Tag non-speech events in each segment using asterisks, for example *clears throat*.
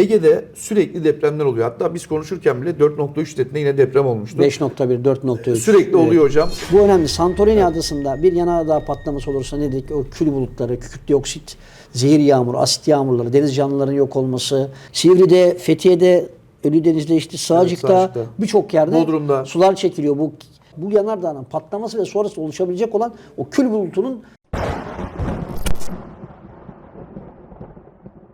Ege'de sürekli depremler oluyor. Hatta biz konuşurken bile 4.3 şiddetinde yine deprem olmuştu. 5.1, 4.3. Sürekli oluyor hocam. Bu önemli. Santorini adasında bir yanardağ patlaması olursa ne dedik? O kül bulutları, kükürt dioksit, zehir yağmuru, asit yağmurları, deniz canlılarının yok olması. Sivri'de, Fethiye'de, Ölüdeniz'de işte Sığacık'ta, Sığacık'ta. birçok yerde Bodrum'da. sular çekiliyor. Bu bu yanardağın patlaması ve sonrası oluşabilecek olan o kül bulutunun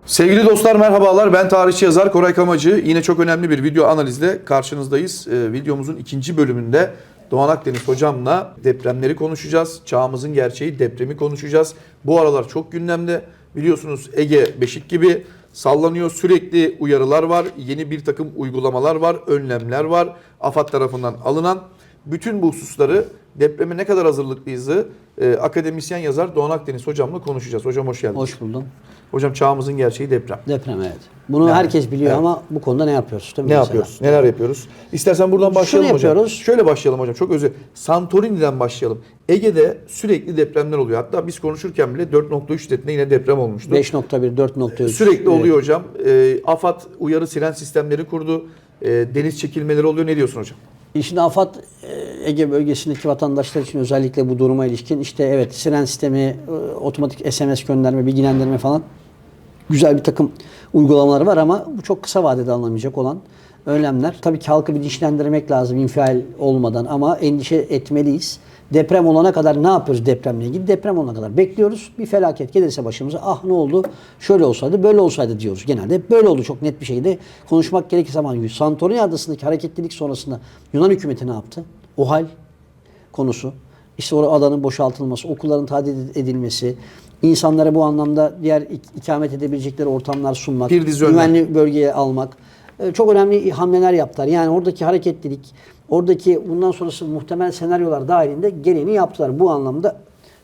Sevgili dostlar merhabalar. Ben tarihçi yazar Koray Kamacı. Yine çok önemli bir video analizle karşınızdayız. Ee, videomuzun ikinci bölümünde Doğan Akdeniz hocamla depremleri konuşacağız. Çağımızın gerçeği depremi konuşacağız. Bu aralar çok gündemde. Biliyorsunuz Ege Beşik gibi sallanıyor. Sürekli uyarılar var. Yeni bir takım uygulamalar var. Önlemler var. AFAD tarafından alınan. Bütün bu hususları depreme ne kadar hazırlıklıyızı e, akademisyen yazar Doğan Akdeniz hocamla konuşacağız. Hocam hoş geldiniz. hoş buldum. Hocam çağımızın gerçeği deprem. Deprem evet. Bunu Yani, herkes biliyor evet. ama bu konuda ne yapıyoruz? Mi Ne mesela? yapıyoruz? Neler yapıyoruz? İstersen buradan başlayalım hocam. yapıyoruz. Şöyle başlayalım hocam. Çok özür. Santorini'den başlayalım. Ege'de sürekli depremler oluyor. Hatta biz konuşurken bile 4.3 şiddetinde yine deprem olmuştu. 5.1, 4.3. Sürekli Evet. oluyor hocam. Ee, AFAD uyarı siren sistemleri kurdu. Ee, deniz çekilmeleri oluyor. Ne diyorsun hocam? Şimdi AFAD e, Ege bölgesindeki vatandaşlar için özellikle bu duruma ilişkin işte evet siren sistemi, e, otomatik SMS gönderme, bilgilendirme falan güzel bir takım uygulamalar var ama bu çok kısa vadede alınamayacak olan önlemler. Tabii ki halkı bilinçlendirmek lazım infial olmadan ama endişe etmeliyiz. Deprem olana kadar ne yapıyoruz depremle ilgili? Deprem olana kadar bekliyoruz. Bir felaket gelirse başımıza ah ne oldu? Şöyle olsaydı böyle olsaydı diyoruz. Genelde hep böyle oldu çok net bir şekilde. Konuşmak gerekirse ama Santorini adasındaki hareketlilik sonrasında Yunan hükümeti ne yaptı? O hal konusu. İşte orada alanın boşaltılması, okulların tadil edilmesi, insanlara bu anlamda diğer ik- ikamet edebilecekleri ortamlar sunmak, Bir dizi önlem. güvenli bölgeye almak. E, Çok önemli hamleler yaptılar. Yani oradaki hareketlilik, oradaki bundan sonrası muhtemel senaryolar dahilinde gereğini yaptılar. Bu anlamda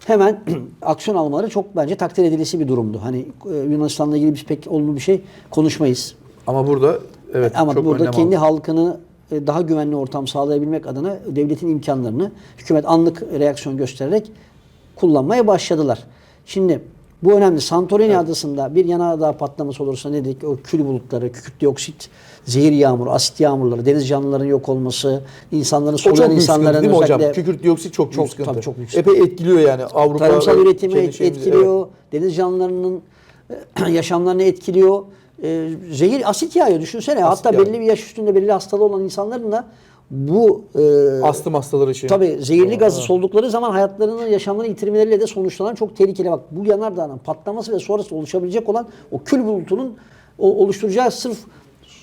hemen *clears throat* aksiyon almaları çok bence takdir edilisi bir durumdu. Hani e, Yunanistan'la ilgili biz pek olumlu bir şey konuşmayız. Ama burada evet Ama çok burada kendi aldı. halkını e, daha güvenli ortam sağlayabilmek adına devletin imkanlarını hükümet anlık reaksiyon göstererek kullanmaya başladılar. Şimdi bu önemli. Santorini adasında bir yanardağ patlaması olursa ne dedik? O kül bulutları, kükürt dioksit, zehir yağmuru, asit yağmurları, deniz canlılarının yok olması, insanların soluyan insanların değil mi hocam? özellikle Kükürt dioksit çok Çok, sıkıntı. tabii çok büyük Epey etkiliyor yani Avrupa. tarımsal üretimi etkiliyor, deniz canlılarının e, *clears throat* yaşamlarını etkiliyor. E, zehir asit yağıyor düşünsene. Asit Hatta yağıyor. belli bir yaş üstünde belli hastalığı olan insanların da bu e, Evet. Astım hastaları için. tabii zehirli gazı soldukları zaman hayatlarını, yaşamlarını yitirmeleriyle de sonuçlanan çok tehlikeli. Bak bu yanardağın patlaması ve sonrası oluşabilecek olan o kül bulutunun o oluşturacağı sırf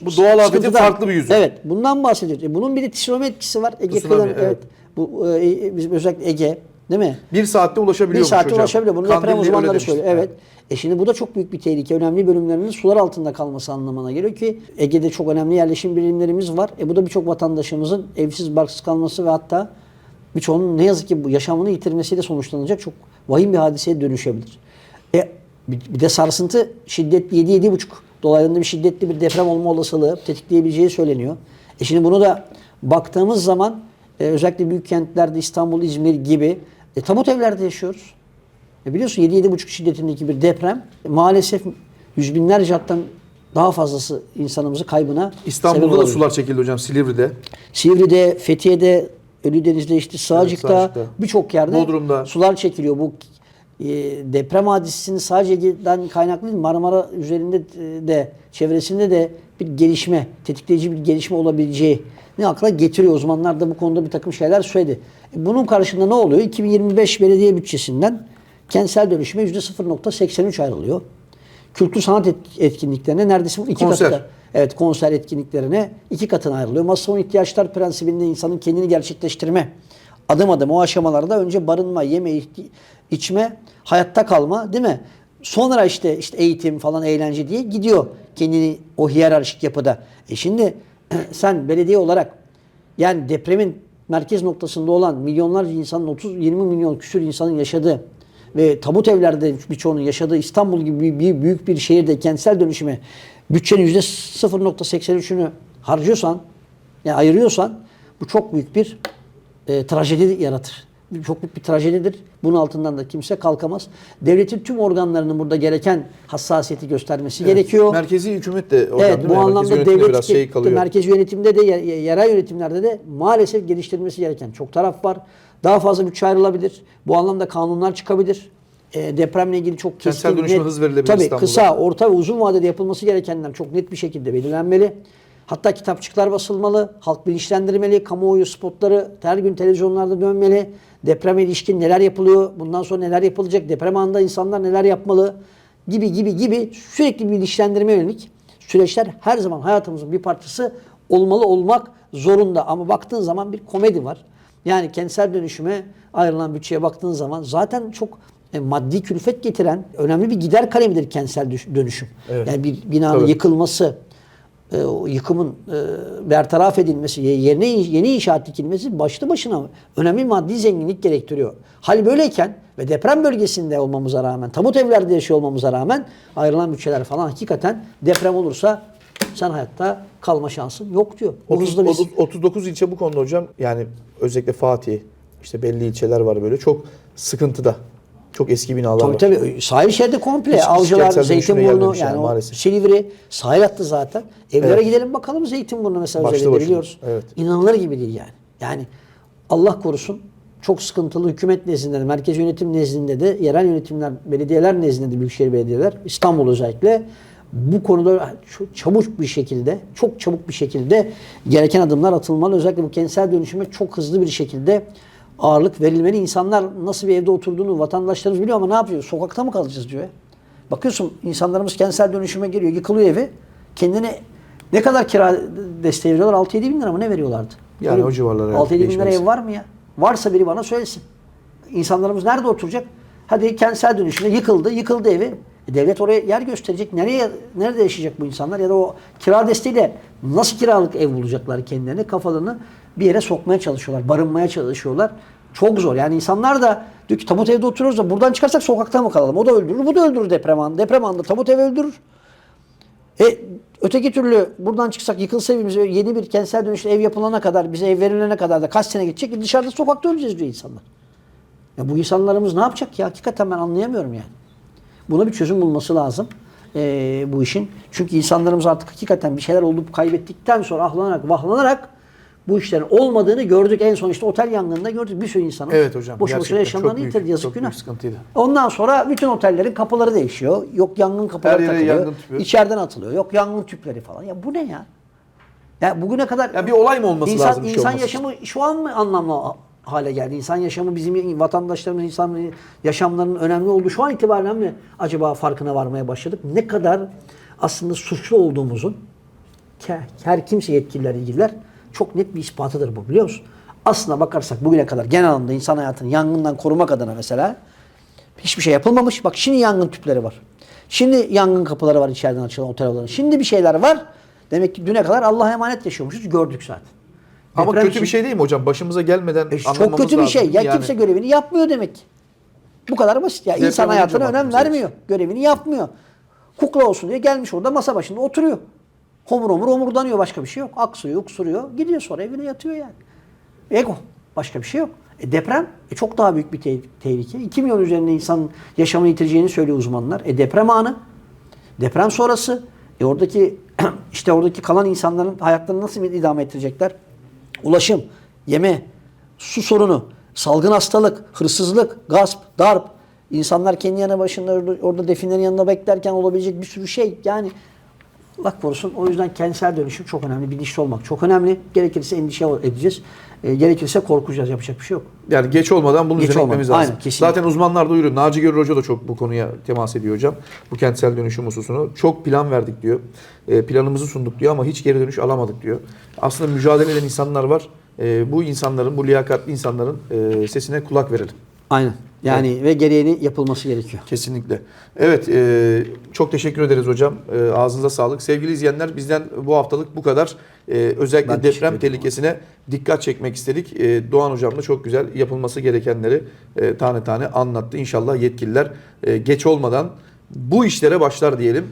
Bu doğal afetin farklı bir yüzü. Evet, bundan bahsediyoruz. E, Bunun bir de tsunami etkisi var. Ege Tsunami, kıyıları- evet. Bu e, bizim özellikle Ege, değil mi? Bir saatte Bir ulaşabiliyormuş saatte hocam. ulaşabiliyor. Bunu deprem Kandilli öyle uzmanları söylüyor. Evet. E şimdi bu da çok büyük bir tehlike. Önemli bölümlerinin sular altında kalması anlamına geliyor ki Ege'de çok önemli yerleşim birimlerimiz var. E bu da birçok vatandaşımızın evsiz barksız kalması ve hatta birçoğunun ne yazık ki bu yaşamını yitirmesiyle sonuçlanacak çok vahim bir hadiseye dönüşebilir. E bir bir de sarsıntı şiddetli 7-7,5 dolaylarında bir şiddetli bir deprem olma olasılığı tetikleyebileceği söyleniyor. E şimdi bunu da baktığımız zaman e, özellikle büyük kentlerde İstanbul, İzmir gibi e, tabut evlerde yaşıyoruz. E biliyorsun 7-7,5 şiddetindeki bir deprem e, maalesef yüz binlerce hatta daha fazlası insanımızı kaybına sebep İstanbul'da da sular çekildi hocam Silivri'de. Sivri'de, Fethiye'de, Ölüdeniz'de, işte Sığacık'ta, Sığacık'ta. birçok yerde Bodrum'da. sular çekiliyor. Bu deprem hadisesinin sadece kaynaklı değil, Marmara üzerinde de çevresinde de bir gelişme, tetikleyici bir gelişme olabileceği ne akla getiriyor. Uzmanlar da bu konuda bir takım şeyler söyledi. E, bunun karşılığında ne oluyor? 2025 belediye bütçesinden kentsel dönüşüme %0.83 ayrılıyor. Kültür sanat et- etkinliklerine neredeyse iki Konser. katı. Evet konser etkinliklerine iki katına ayrılıyor. Masum ihtiyaçlar prensibinde insanın kendini gerçekleştirme adım adım o aşamalarda önce barınma, yeme, içme, hayatta kalma değil mi? Sonra işte işte eğitim falan eğlence diye gidiyor kendini o hiyerarşik yapıda. E şimdi *clears throat* sen belediye olarak yani depremin merkez noktasında olan milyonlarca insanın 30-20 milyon küsür insanın yaşadığı ve tabut evlerde birçoğunun yaşadığı İstanbul gibi bir büyük bir şehirde kentsel dönüşüme bütçenin %0.83'ünü harcıyorsan, yani ayırıyorsan bu çok büyük bir e, trajedi yaratır. Çok büyük bir trajedidir. Bunun altından da kimse kalkamaz. Devletin tüm organlarının burada gereken hassasiyeti göstermesi gerekiyor. Merkezi hükümet de hocam evet bu? Merkezi anlamda devlet biraz şey kalıyor. merkezi yönetimde de ye- ye- yerel yönetimlerde de maalesef geliştirilmesi gereken çok taraf var. Daha fazla bütçe ayrılabilir. Bu anlamda kanunlar çıkabilir. E, depremle ilgili çok Kentsel keskin, dönüşüme net, hız verilebilir tabii İstanbul'da. kısa, orta ve uzun vadede yapılması gerekenler çok net bir şekilde belirlenmeli. Hatta kitapçıklar basılmalı, halk bilinçlendirmeli, kamuoyu spotları her gün televizyonlarda dönmeli. Depreme ilişkin neler yapılıyor, bundan sonra neler yapılacak, deprem anında insanlar neler yapmalı gibi gibi gibi sürekli bir bilinçlendirme yönelik süreçler her zaman hayatımızın bir parçası olmalı olmak zorunda. Ama baktığın zaman bir komedi var. Yani kentsel dönüşüme ayrılan bütçeye baktığın zaman zaten çok e, maddi külfet getiren önemli bir gider kalemidir kentsel dönüşüm. Evet. Yani bir binanın Tabii. yıkılması, e, o yıkımın e, bertaraf edilmesi, ye- yerine yeni inşaat dikilmesi başlı başına önemli maddi zenginlik gerektiriyor. Hal böyleyken ve deprem bölgesinde olmamıza rağmen, tabut evlerde yaşıyor olmamıza rağmen ayrılan bütçeler falan hakikaten deprem olursa sen hayatta kalma şansın yok diyor. Bu 30, hızlı bir- 30 39 ilçe bu konuda hocam yani özellikle Fatih işte belli ilçeler var böyle çok sıkıntıda. Çok eski binalar Tabii var. tabii. Sahil şeridi komple. Hiç- Avcılar, Zeytinburnu yani, yani maalesef. Silivri sahil hattı zaten. Evlere Evet. gidelim bakalım Zeytinburnu mesela Başlı özellikle başına, biliyoruz. evet. İnanılır gibi değil yani. Yani Allah korusun çok sıkıntılı hükümet nezdinde de, merkez yönetim nezdinde de, yerel yönetimler, belediyeler nezdinde de, büyükşehir belediyeler, İstanbul özellikle bu konuda çok çabuk bir şekilde, çok çabuk bir şekilde gereken adımlar atılmalı. Özellikle bu kentsel dönüşüme çok hızlı bir şekilde ağırlık verilmeli. İnsanlar nasıl bir evde oturduğunu vatandaşlarımız biliyor ama ne yapıyor? Sokakta mı kalacağız diyor. Bakıyorsun insanlarımız kentsel dönüşüme geliyor, yıkılıyor evi. Kendine ne kadar kira desteği veriyorlar? 6-7 bin lira mı ne veriyorlardı? Yani Öyle o civarlara 6-7 bin lira ev var mı ya? Varsa biri bana söylesin. İnsanlarımız nerede oturacak? Hadi kentsel dönüşümde yıkıldı, yıkıldı evi. E devlet oraya yer gösterecek. Nereye nerede yaşayacak bu insanlar ya da o kira desteğiyle nasıl kiralık ev bulacaklar kendilerine kafalarını bir yere sokmaya çalışıyorlar, barınmaya çalışıyorlar. Çok zor. Yani insanlar da diyor ki tabut evde oturuyoruz da buradan çıkarsak sokakta mı kalalım? O da öldürür, bu da öldürür deprem anında. Deprem anında tabut ev öldürür. E öteki türlü buradan çıksak yıkılsa evimiz ve yeni bir kentsel dönüşte ev yapılana kadar bize ev verilene kadar da kaç sene geçecek E, dışarıda sokakta öleceğiz diyor insanlar. Ya bu insanlarımız ne yapacak ya? Hakikaten ben anlayamıyorum yani. Buna bir çözüm bulması lazım e, bu işin. Çünkü insanlarımız artık hakikaten bir şeyler olup kaybettikten sonra ahlanarak vahlanarak bu işlerin olmadığını gördük. En son işte otel yangınında gördük. Bir sürü insanın Evet hocam, boşu boşuna yaşamlarını yitirdi. Yazık çok günah. sıkıntıydı. Ondan sonra bütün otellerin kapıları değişiyor. Yok yangın kapıları takılıyor. yangın tüpü. İçeriden atılıyor. Yok yangın tüpleri falan. Ya bu ne ya? Ya bugüne kadar Ya bir olay mı olması insan, lazım şey İnsan olması yaşamı şu an mı anlamlı hale geldi? İnsan yaşamı bizim vatandaşlarımız insan yaşamlarının önemli olduğu şu an itibaren mi acaba farkına varmaya başladık? Ne kadar aslında suçlu olduğumuzun her kimse yetkililer ilgililer çok net bir ispatıdır bu biliyor musun? Aslına bakarsak bugüne kadar genel anlamda insan hayatını yangından korumak adına mesela hiçbir şey yapılmamış. Bak şimdi yangın tüpleri var. Şimdi yangın kapıları var içeriden açılan otel odaları. Şimdi bir şeyler var. Demek ki düne kadar Allah'a emanet yaşıyormuşuz. Gördük zaten. Ama Deprem kötü için- bir şey değil mi hocam? Başımıza gelmeden E, çok anlamamız kötü bir lazım. şey. Ya Yani kimse görevini yapmıyor demek. Bu kadar basit. Ya Deprem insan olunca hayatına önem mesela. vermiyor. Görevini yapmıyor. Kukla olsun diye gelmiş orada masa başında oturuyor. Homur homur homurdanıyor başka bir şey yok. Aksıyor, uksuruyor. Gidiyor sonra evine yatıyor yani. Ego. Başka bir şey yok. E deprem e çok daha büyük bir te- tehlike. 2 milyon üzerinde insan yaşamını yitireceğini söylüyor uzmanlar. E deprem anı. Deprem sonrası. E oradaki *clears throat* işte oradaki kalan insanların hayatlarını nasıl idame ettirecekler? Ulaşım, yeme, su sorunu, salgın hastalık, hırsızlık, gasp, darp. İnsanlar kendi yanı başında orada, definlerin yanında beklerken olabilecek bir sürü şey. Yani Allah korusun. O yüzden kentsel dönüşüm çok önemli. Bilinçli olmak çok önemli. Gerekirse endişe edeceğiz. E, gerekirse korkacağız. Yapacak bir şey yok. Yani geç olmadan bunu Geç üzerine olmadan. lazım. Aynen, kesinlikle. Zaten uzmanlar da uyuruyor. Naci Görür Hoca da çok bu konuya temas ediyor hocam. Bu kentsel dönüşüm hususunu. Çok plan verdik diyor. E, planımızı sunduk diyor ama hiç geri dönüş alamadık diyor. Aslında mücadele eden insanlar var. E, bu insanların, bu liyakatli insanların e, sesine kulak verelim. Aynen. Yani ve gereğini yapılması gerekiyor. Kesinlikle. Evet, e, çok teşekkür ederiz hocam. E, ağzınıza sağlık. Sevgili izleyenler bizden bu haftalık bu kadar. E, özellikle Ben deprem tehlikesine dikkat çekmek istedik. E, Doğan hocam da çok güzel yapılması gerekenleri e, tane tane anlattı. İnşallah yetkililer e, geç olmadan bu işlere başlar diyelim.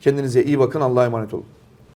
Kendinize iyi bakın. Allah'a emanet olun.